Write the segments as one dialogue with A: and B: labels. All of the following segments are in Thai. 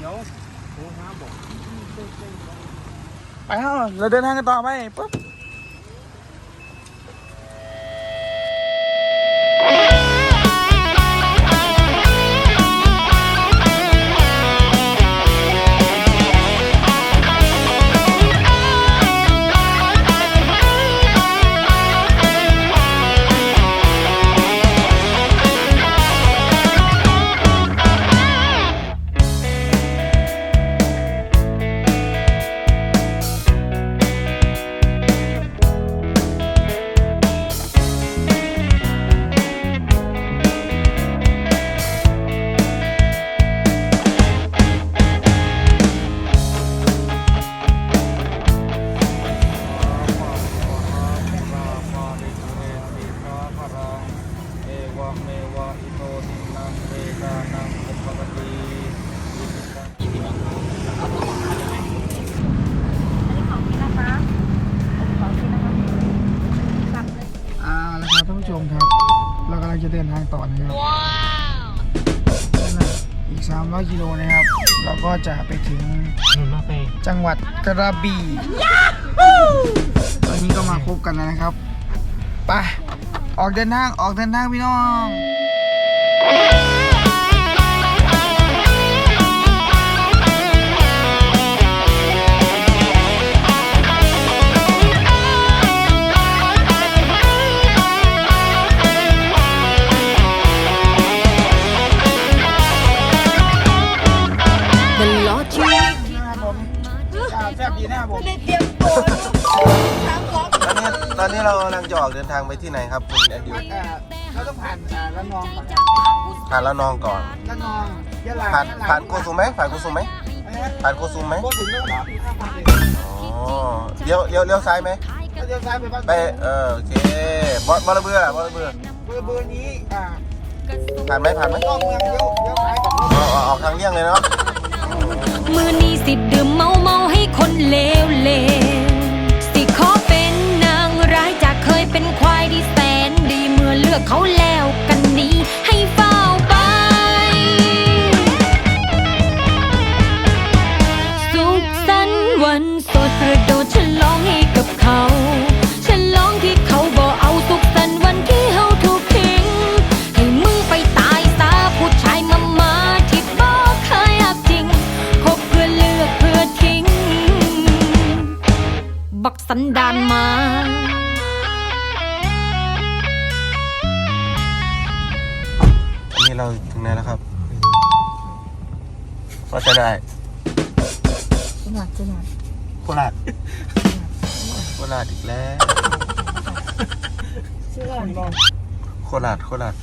A: เดี๋ยวโอ้ห้าบอก
B: ไปเถอะเราเดินทางกันต่อไปปุ๊บ
A: วะเมวะอิโตทินังเวกานังอุปกติอิมิตัง
B: อ่าแล้วครับท่านผู้ชมครับ เรากำลังจะเดินทางต่อนะครับนั่นน่ะอีก 300กิโลนะครับ เราก็จะไปถึง
A: หนุนมาไป
B: จังหวัดกระบี่ตอนนี้ก็มาคบกันแล้วนะครับไป ออกเดินทางออกเดินทางพี่น้อง
C: ตอ
B: นนี้
C: ตอ
D: นนี้เรากำลังจะออกเดินทางไปที่ไหนครับคุณแอนดิว
B: อ่าเราต้องผ่านอ่าละนองก่อน
D: ผ่านละนองก่อน
B: ละนองยะลา
D: ผ่าน
B: ยะล
D: ผ่านโกซุมไหมผ่านโกซุมไหม
B: อะไรนะ
D: ผ่านโกซุมไหม
B: โกสุมแล้วเหรอผ่านเลย
D: อ๋อเลี้ยวเลี้ยวเลี้ยวซ้ายไหม
B: แล้วเดี๋ยวซ้ายไปบ้าน
D: ไปเออโอเคบอสบอลเบือบอลเบือ
B: เบอร์เบอร์นี้อ่า
D: ผ่านไหมผ่านไหม
B: นอกเมืองเลี้ยวเลี้ยวซ้ายก่อน
D: อ๋ออ๋อออกทางเลี่ยงเลยเนาะ
C: มือนี้สิดื่มเมาเมาให้คนเลวเลว เขาแล้วกันนี้ให้เฝ้าไป สุขสันต์วันสดกระโดดฉลองให้กับเขาฉลองที่เขาบอกเอาสุขสันต์วันที่เขาถูกทิ้งให้มึงไปตายซาผู้ชายมามาที่บอกเคยอับจริงคบเพื่อเลือกเพื่อทิ้ง บักสันดานมา
D: เราถึงไหนแล้วครับว่าจะได้
B: ขนาดขนาด
D: โคราชโคราชอีกแล้ว
E: ชื่อหลานบอก
D: โคราชโคราช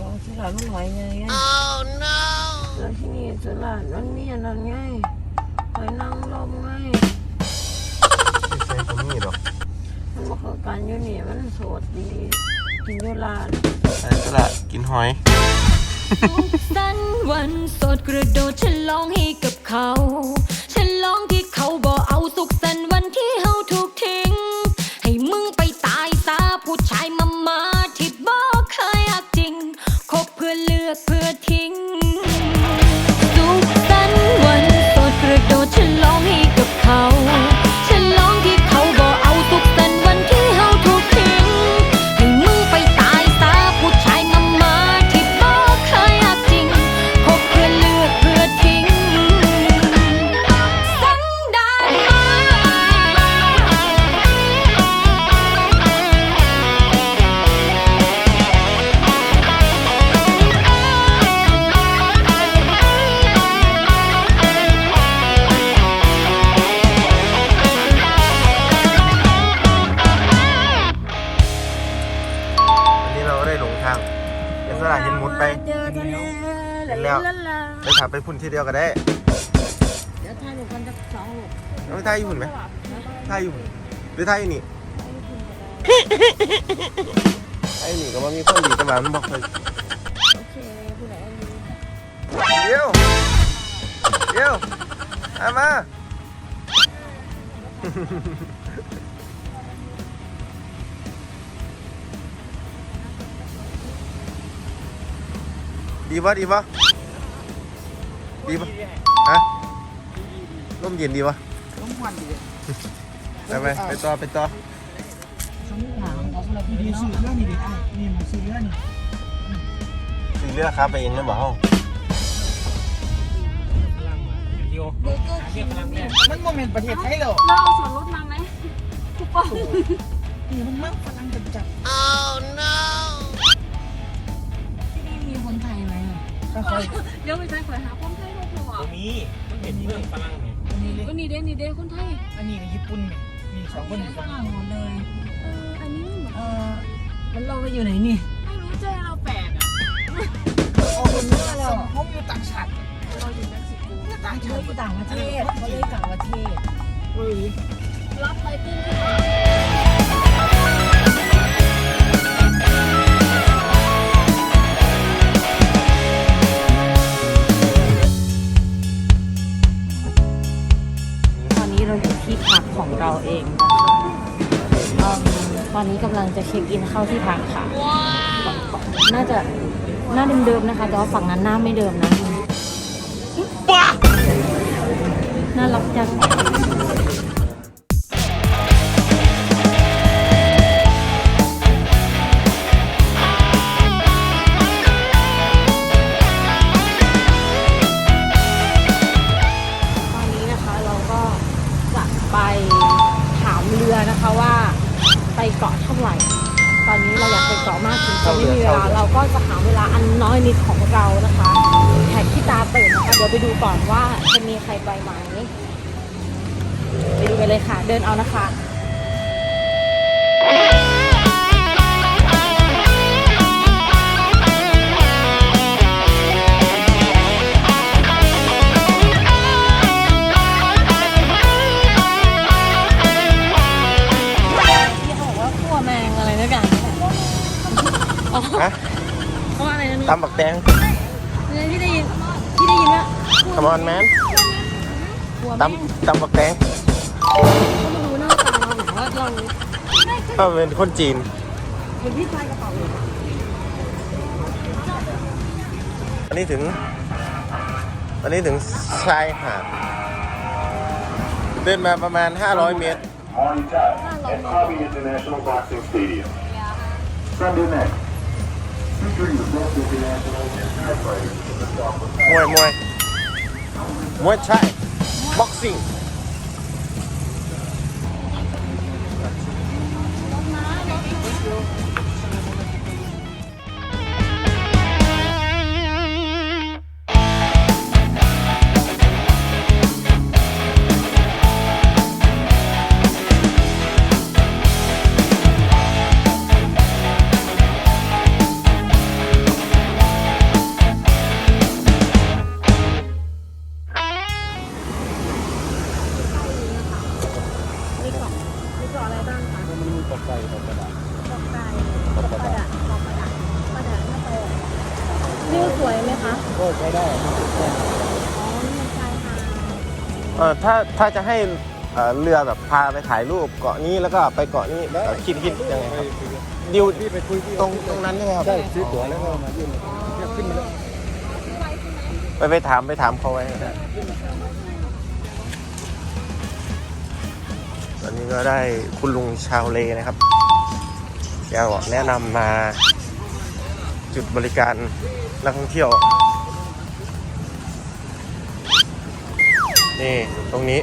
E: บอกชื่อหลานมันหอยไงไงแล้วที่นี่ชื่อหลานมันมีอันนั้นไงหอยนางรมไง
D: ไม่ใช่ตรงนี้หรอก
E: มันบอกคือการอยู่นี่มันโสดดี กินอยู่หลาน
D: ไอ้ตลาดกินหอย
C: สุขสันต์วันสดกระโดดฉลองให้กับเขาฉลองที่เขาบอกเอาสุขสันต์วันที่ ไปถาม
D: ไปพุ่นทีเดียวก็ได้
E: เดี๋ยวถ่ายรูปกันสักสองรูป
D: แล้วไปท่ายอยู่หุ่นไหมท่ายอยู่หุ่นหรือท่ายอยู่นี่ไอ้นี่ก็มามีคนดีแต่ว่ามันบอกเลย
E: โอเคผู้ใดอันนี้
D: เดี๋ยวเดี๋ยวเอามา ดีปะดีปะ ดีปะฮะร่มเย็นดีวะ
B: ต้องควันดี
D: ไปไปไปต่อไปต่อ
B: ดีสื่อเรื่องนี้ดินี่มันสื่อเรื่องนี้
D: สีเลือกครับไปเองนะบอก
B: มันโมเมนต์ประเทศไทยหรอ
E: เราเอาส่วนลดมาไหมคูปอง
B: นี่มันมากฝรั่งจัดจัด
E: ที่นี่มีคนไทยไหมอะ
B: ค่อย
E: เดี๋ยวไปใช้ขอยหา คนไทยมาผัว
A: มีมันเป็นเรื่องฝรั่งเนี่ย
B: ๆอันนี้เลย
E: ก็นี่เด้นี่เด้คนไทย
B: อันนี้ญี่ปุ่นเนี่ยมีสองคนอยู่
E: ฝรั่งหมดเลยเอออันนี้เหมือน
B: เออ
E: มันเราไปอยู่ไหนนี่ไม่รู้ใจเราแปลกอะ
B: เอาคนนี้แล้วเขาอยู่ต่างชาติ
E: เราอยู่เม็กซิโก
B: ต่างชาติ
E: ต่างประเทศเขาเลยต่างประเทศ
B: เฮ้ย
E: รับไปติ้งขึ้นมา
F: ที่พักของเราเองนะคะเอิ่มตอนนี้กำลังจะเช็คอินเข้าที่พักค่ะ น่าจะหน้าเดิมๆนะคะ แต่ว่าฝั่งนั้นหน้าไม่เดิมนะบ้าน่ารักจัง นะคะว่าไปเกาะเท่าไหร่ ตอนนี้เราอยากไปเกาะมากถึงตอนไม่มีเวลาเราก็จะหาเวลาอันน้อยนิดของเรานะคะแท็กที่ตาตื่นนะคะเดี๋ยวไปดูก่อนว่าจะมีใครไปไหมไปดูกันเลยค่ะ เดินเอานะคะ
D: ตำบักแตง
F: เนี่ยที่ได้ยินที่ได้ยินว่า
D: คมอนแมน
F: ขั่วแมง
D: ตำตำบักแตง
F: ก็ไม่รู้หน้าตาเราหรือว่าเรา
D: ก็เป็นคนจีน
F: เป็นพี่ชายกระเป๋าเลย
D: อันนี้ถึง อันนี้ถึงชายหาด เดินมาประมาณ 500 เมตร
G: Morning time at Hobby International Boxing Stadium. Sunday night,
D: Muay Muay Muay Thai. Boxing. ก็
A: ใช้ได้
F: อ๋อนี่มันชายหาด
D: เอ่อถ้าถ้าจะให้เอ่อเรือแบบพาไปถ่ายรูปเกาะนี้แล้วก็ไปเกาะนี้เอ่อคิดคิดยังไงครับดิว
A: พี่ไปคุยที่
D: ตรงตรงนั้นใช่ไหมครับ
A: ใช่ซื้อตั๋วแล้วก็มายื่นเรียกขึ้นมาแล้ว
D: ไปไปถามไปถามเขาไว้ตอนนี้ก็ได้คุณลุงชาวเลนะครับแกบอกแนะนำมาจุดบริการนักท่องเที่ยว นี่ตรงนี้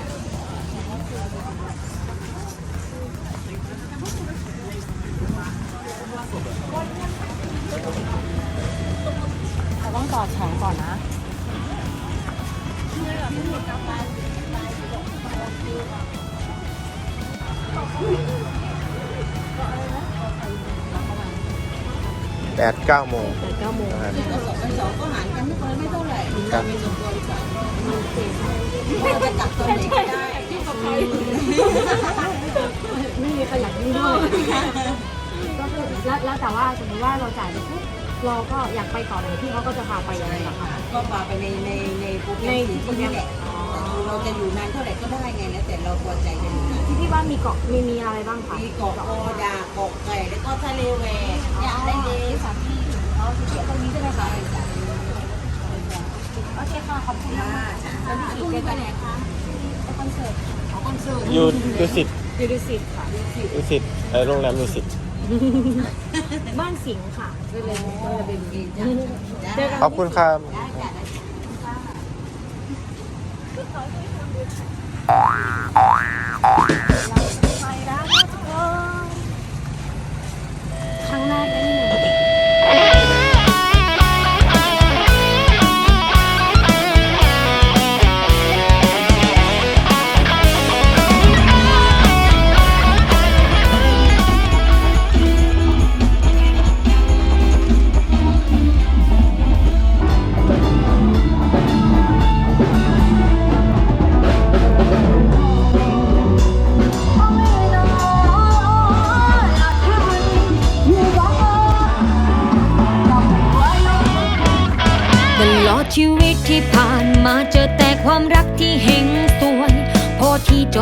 F: เราต้องต่อแถวก่อนนะ
D: แป ดเก้าโมง
F: เก้าโมง
D: นะครับ
E: สองก็หารกันไม่คนละไม่เท่าไหร่
D: ครับ
E: มีส่วนตัวหรือเปล่าเราจะกลับตอนไหนก็ได้ที่กับใคร
F: ไม่มีใครอยากยุ่งด้วยก็คือแล้วแล้วแต่ว่าสมมติว่าเราจ่ายไปปุ๊บเราก็อยากไปต่อไหนที่เขาก็จะพาไปอย่างไรหรอคะ
H: ก็พาไปในในในโปรแกร
F: ใน
H: มที่นี่แหละเราจะอยู่นานเท่าไหร่ก็ได้ไงแล้วแต่เราพอใจจะอยู่นาน
F: ที่พี่ว่า มีเกาะมีมีอะไรบ้างคะ
H: มีเกาะโอดาเกาะไก่แล้วก็ทะเลแหวกอยากได้เลยสามที่
F: อ๋อเขียนตรงนี้ใช่ไหมคะ
H: ใช่จ้ะ
F: เอเคค่ะขอบคุณมากแล้วพี่ขี่ไปไหนคะไปคอนเสิร์ต
D: อยู่ดุสิต
F: ยูดิสิตค่ะ
D: ดุสิตเออโรงแรมดุสิต
F: บ้านสิงห์ค่ะเลยก็เป็นเจอกัน
D: ขอบคุณครับ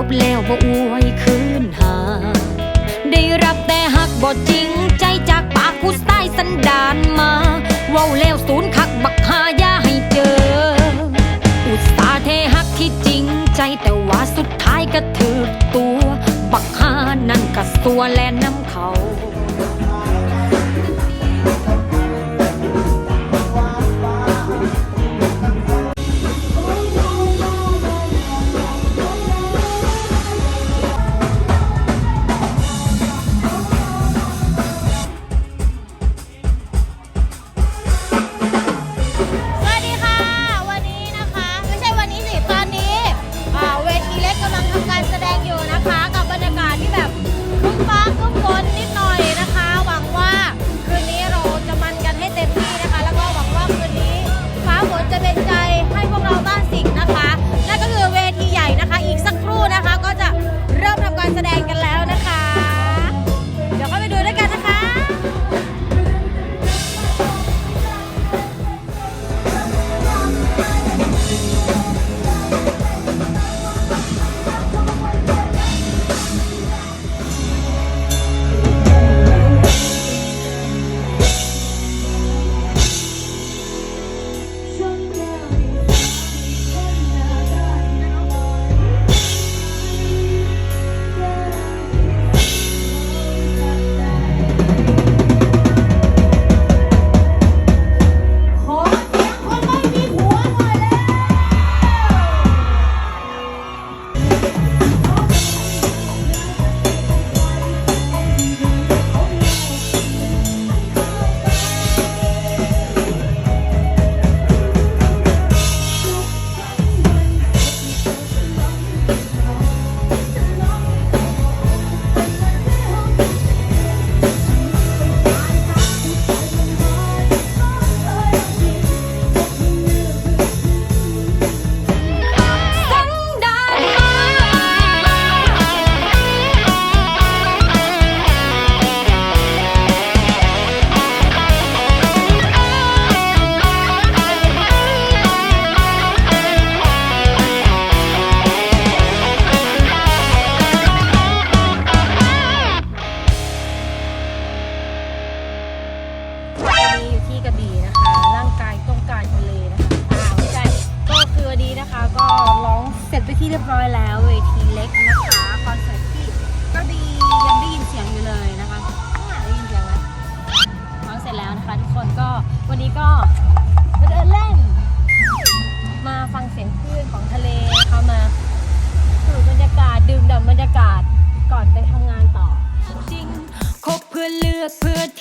C: บแล้วบ่อวยคืนหา ได้รับแต่หักบ่จริงใจจากปากผู้ใต้สันดานมา เว้าแล้วศูนย์คักบักหาอย่าให้เจอ อุตสาห์เทหักที่จริงใจแต่ว่าสุดท้ายก็ถือตัว บักหานั่นก็
F: ตัวแลน
C: ลือกเพื่อทิ้ง